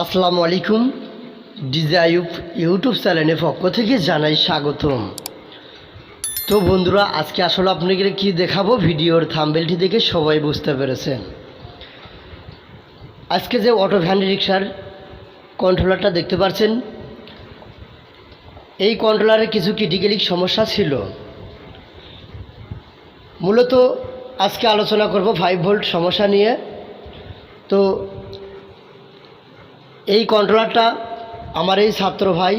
আসসালামু আলাইকুম। DJ Ayub YouTube চ্যানেলের পক্ষ থেকে জানাই স্বাগতম। তো বন্ধুরা, আজকে আসলে আপনাকে কি দেখাবো? ভিডিওর থাম্বেলটি দেখে সবাই বুঝতে পেরেছেন। আজকে যে অটো ভ্যান রিক্সার কন্ট্রোলারটা দেখতে পাচ্ছেন এই কন্ট্রোলারে কিছু ক্রিটিক্যালি সমস্যা ছিল। মূলত আজকে আলোচনা করব ফাইভ ভোল্ট সমস্যা নিয়ে। তো এই কন্ট্রোলারটা আমার এই ছাত্র ভাই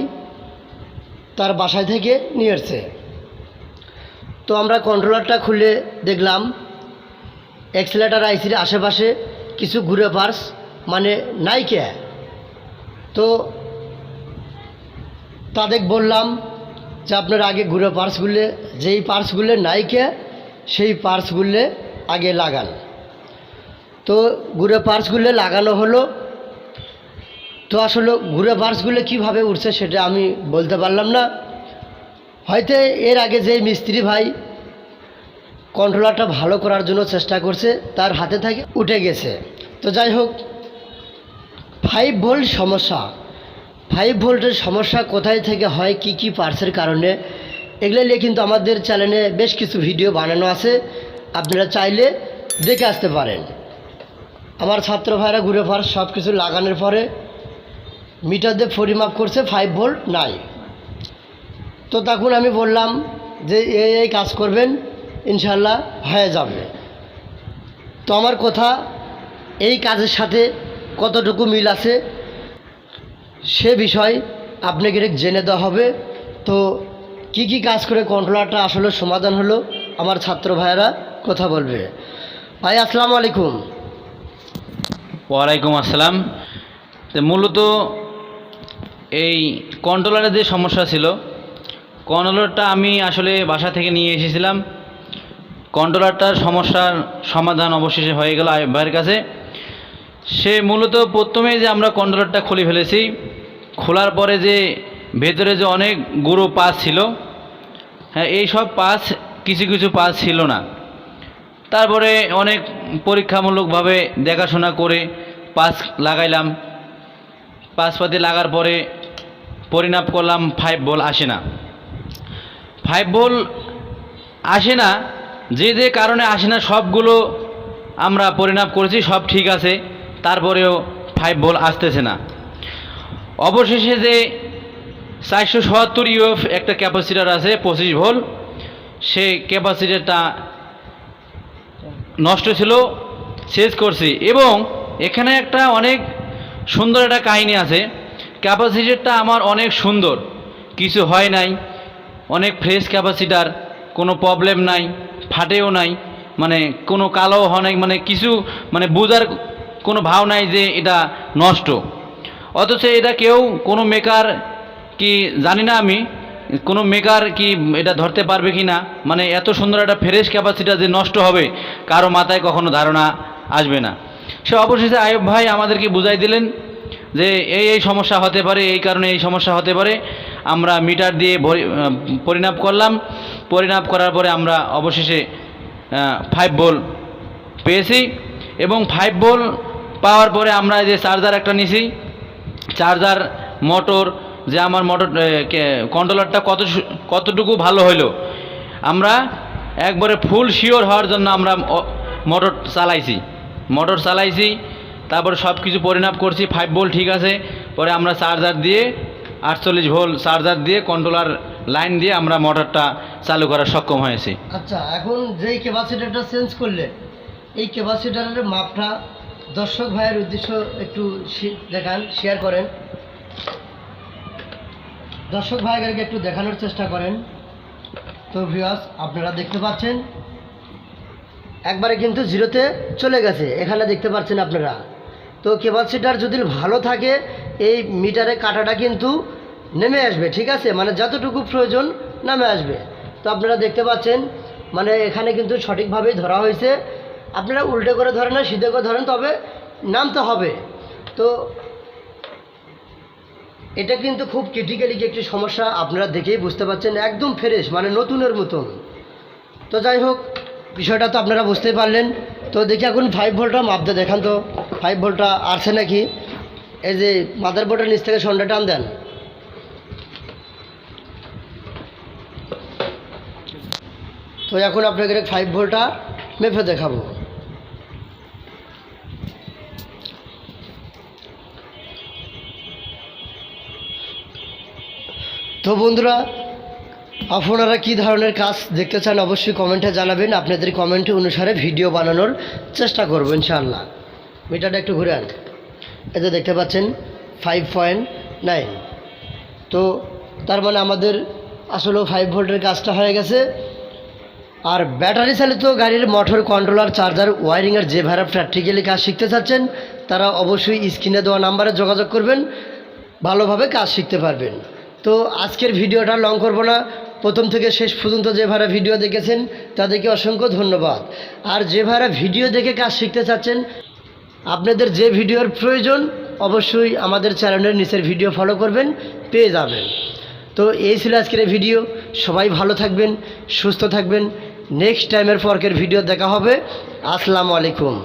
তার বাসায় থেকে নিয়ে এসছে। তো আমরা কন্ট্রোলারটা খুলে দেখলাম, এক্সেলেটার আইসির আশেপাশে কিছু ঘুরে পার্স মানে নাইকে তো তাদের বললাম যে আপনার আগে ঘুরে পার্সগুলো, যেই পার্সগুলো নাইকে সেই পার্সগুলো আগে লাগান। তো ঘুরে পার্সগুলো লাগানো হলো তো আসলে ঘুরে বার্সগুলো কীভাবে উঠছে সেটা আমি বলতে পারলাম না। হয়তো এর আগে যে মিস্ত্রি ভাই কন্ট্রোলারটা ভালো করার জন্য চেষ্টা করছে, তার হাতে থেকে, উঠে গেছে। তো যাই হোক ফাইভ ভোল্ট সমস্যা। ফাইভ ভোল্টের সমস্যা কোথায় থেকে হয়, কি কি পার্সের কারণে, এগুলো নিয়ে কিন্তু আমাদের চ্যানেলে বেশ কিছু ভিডিও বানানো আছে। আপনারা চাইলে দেখে আসতে পারেন। আমার ছাত্র ভাইরা ঘুরে ফার্স সব কিছু লাগানোর পরে মিটার দিয়ে পরিমাপ করছে ফাইভ ভোল্ট নাই। তো তখন আমি বললাম যে এই এই কাজ করবেন ইনশাল্লাহ হয়ে যাবে। তো আমার কথা, এই কাজের সাথে কতটুকু মিল আছে সে বিষয় আপনাকে জেনে দেওয়া হবে। তো কি কি কাজ করে কন্ট্রোলারটা আসলে সমাধান হলো, আমার ছাত্র ভাইয়েরা কথা বলবে। ভাই, আসসালামু আলাইকুম। ওয়ালাইকুম আসসালাম। মূলত এই কন্ট্রোলারের যে সমস্যা ছিল কন্ট্রোলারটা আমি আসলে বাসা থেকে নিয়ে এসেছিলাম। কন্ট্রোলারটার সমস্যার সমাধান অবশেষে হয়ে গেল আয়ব ভাইয়ের কাছে। সে মূলত প্রথমেই যে আমরা কন্ট্রোলারটা খুলে ফেলেছি, খোলার পরে যে ভেতরে যে অনেক গুঁড়ো পাস ছিল হ্যাঁ এই সব পাস কিছু কিছু পাস ছিল না। তারপরে অনেক পরীক্ষামূলকভাবে দেখাশোনা করে পাস লাগাইলাম। পাসপাতি লাগার পরে পরিণাম করলাম ফাইভ বল আসে না। ফাইভ বল আসে না, যে যে কারণে আসে না, সবগুলো আমরা পরিণাম করেছি, সব ঠিক আছে, তারপরেও ফাইভ বল আসতেছে না। অবশেষে যে চারশো সত্তর ইউএফ একটা ক্যাপাসিটার আছে, পঁচিশ ভোল সেই ক্যাপাসিটারটা নষ্ট ছিল, শেষ করছি। এবং এখানে একটা অনেক সুন্দর একটা কাহিনী আছে। ক্যাপাসিটারটা আমার অনেক সুন্দর। কিছু হয় নাই। অনেক ফ্রেশ ক্যাপাসিটার, কোনো প্রবলেম নাই, ফাটেও নাই মানে কোনো কালো হয় নাই মানে কিছু মানে বোঝার কোনো ভাব নাই যে এটা নষ্ট। অথচ এটা কেউ কোনো মেকার কি, জানি না আমি, কোনো মেকার কি এটা ধরতে পারবে কি না মানে এত সুন্দর একটা ফ্রেশ ক্যাপাসিটা যে নষ্ট হবে, কারও মাথায় কখনো ধারণা আসবে না। সে অবশেষে আয়ব ভাই আমাদেরকে বুঝাই দিলেন যে এই এই সমস্যা হতে পারে এই কারণে এই সমস্যা হতে পারে আমরা মিটার দিয়ে আহ, করলাম। পরিমাপ করার পরে আমরা অবশেষে ফাইভ বল পেয়েছি এবং ফাইভ বল পাওয়ার পরে আমরা যে চার্জার একটা নিছি। চার্জার মোটর যে আমার মোটর কন্ট্রোলারটা কত কতটুকু ভালো হইল। আমরা একবারে ফুল শিওর হওয়ার জন্য আমরা মোটর চালাইছি। মোটর চালাইছি তারপরে সব কিছু পরিণাম করছি ফাইভ ভোল্ট ঠিক আছে। পরে আমরা চার্জার দিয়ে, আটচল্লিশ ভোল্ট চার্জার দিয়ে কন্ট্রোলার লাইন দিয়ে আমরা মোটরটা চালু করার সক্ষম হয়েছি। আচ্ছা এখন যেই ক্যাপাসিটারটা চেঞ্জ করলে এই ক্যাপাসিটারের মাপটা দর্শক ভাইয়ের উদ্দেশ্য একটু দেখান শেয়ার করেন। দর্শক ভাইদেরকে একটু দেখানোর চেষ্টা করেন। তো ভিউয়ার্স আপনারা দেখতে পাচ্ছেন, একবারে কিন্তু জিরোতে চলে গেছে। এখানে দেখতে পাচ্ছেন আপনারা। তো ক্যাপাসিটার যদি ভালো থাকে, এই মিটারে কাটাটা কিন্তু নেমে আসবে, ঠিক আছে? মানে যতটুকু প্রয়োজন নামে আসবে। তো আপনারা দেখতে পাচ্ছেন মানে এখানে কিন্তু সঠিকভাবেই ধরা হয়েছে। আপনারা উল্টে করে ধরেন না, সিধে করে ধরেন, তবে নামতে হবে। তো এটা কিন্তু খুব ক্রিটিক্যালি একটি সমস্যা, আপনারা দেখেই বুঝতে পারছেন, একদম ফ্রেশ মানে নতুনের মতন। তো যাই হোক বিষয়টা তো আপনারা বুঝতেই পারলেন। তো দেখি এখন ফাইভ ভোল্টটা মাপতে দেখান তো। ফাইভ ভোল্টটা আসছে নাকি? এই যে মাদার বোর্ডের নিচ থেকে সন্ধ্যা টান দেন। তো এখন আপনাকে ফাইভ ভোল্টটা মেপে দেখাবো। তো বন্ধুরা আপনারা কি ধরনের কাজ দেখতে চান অবশ্যই কমেন্টে জানাবেন। আপনাদের কমেন্ট অনুসারে ভিডিও বানানোর চেষ্টা করব ইনশাআল্লাহ। মিটারটা একটু ঘুরে আন। এতে দেখতে পাচ্ছেন ফাইভ পয়েন্ট নাইন তো তার মানে আমাদের আসলে ফাইভ ভোল্টের কাজটা হয়ে গেছে। আর ব্যাটারি চালিত গাড়ির মোটর কন্ট্রোলার চার্জার ওয়ারিংয়ের যে ভাড়া প্র্যাকটিক্যালি কাজ শিখতে চাচ্ছেন, তারা অবশ্যই স্ক্রিনে দেওয়া নাম্বারে যোগাযোগ করবেন। ভালোভাবে কাজ শিখতে পারবেন। তো আজকের ভিডিওটা লং করব না। প্রথম থেকে শেষ পর্যন্ত যে ভাড়া ভিডিও দেখেছেন, তাদেরকে অসংখ্য ধন্যবাদ। আর যে ভাড়া ভিডিও দেখে কাজ শিখতে চাচ্ছেন, আপনাদের যে ভিডিওর প্রয়োজন, অবশ্যই আমাদের চ্যানেলের নিচের ভিডিও ফলো করবেন, পেয়ে যাবেন। তো এই ছিল আজকের ভিডিও। সবাই ভালো থাকবেন, সুস্থ থাকবেন। নেক্সট টাইমের পরকের ভিডিও দেখা হবে। আসসালামু আলাইকুম।